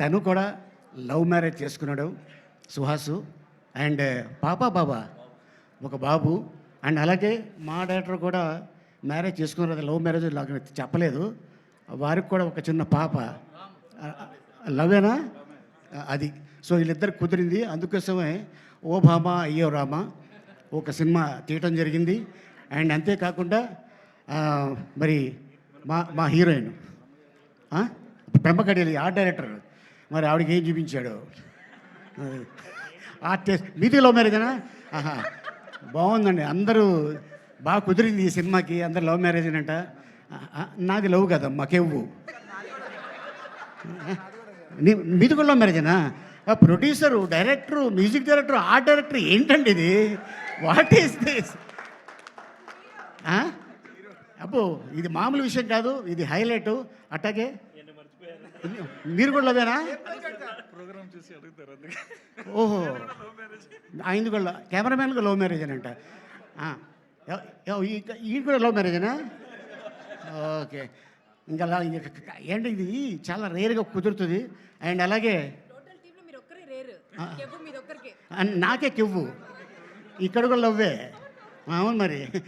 తను కూడా love marriage చేసుకున్నాడు సుహాసు. అండ్ uh, పాప బాబా ఒక బాబు. అండ్ అలాగే మా డైరెక్టర్ కూడా మ్యారేజ్ చేసుకున్నారు అది లవ్ మ్యారేజ్ లాగా చెప్పలేదు. వారికి కూడా ఒక చిన్న పాప. Uh, లవేనా అది. సో వీళ్ళిద్దరు కుదిరింది. అందుకోసమే ఓ భామ అయ్యో రామ ఒక సినిమా తీయటం జరిగింది. అండ్ అంతేకాకుండా uh, మరి మా మా హీరోయిన్. పెంపకడేలి art director. మరి ఆవిడకి ఏం చూపించాడు? ఆర్టిస్ట్ మీది లవ్ మ్యారేజేనా ఆహా బాగుందండి. అందరూ బాగా కుదిరింది ఈ సినిమాకి. అందరు లవ్ మ్యారేజ్ అంట. నాది లవ్ కదా మాకెవ్వు నీ మీది కూడా love మ్యారేజేనా producer director music director art director ఏంటండి ఇది? వాట్ ఈస్ దిస్ అబ్బో ఇది మామూలు విషయం కాదు. ఇది హైలైట్ అట్టాగే మీరు కూడా లవేనా ప్రోగ్రామ్ చూసి అడుగుతారు ఓహో. ఆయన కూడా లవ్ మ్యారేజ్ అని అంట. ఆ, ఎవ- ఎవ- ఈ- ఈ కూడా లవ్ మ్యారేజేనా ఓకే. ఇంకా అలా ఇంక- ఏంటి ఇది? చాలా రేర్గా కుదురుతుంది. అండ్ అలాగే టోటల్ టీంలో మీరు ఒక్కరే రేరు. కేవలం మీది ఒక్కరికే. అండ్ నాకే కివ్వు. ఇక్కడ కూడా లవ్వే. అవును మరి.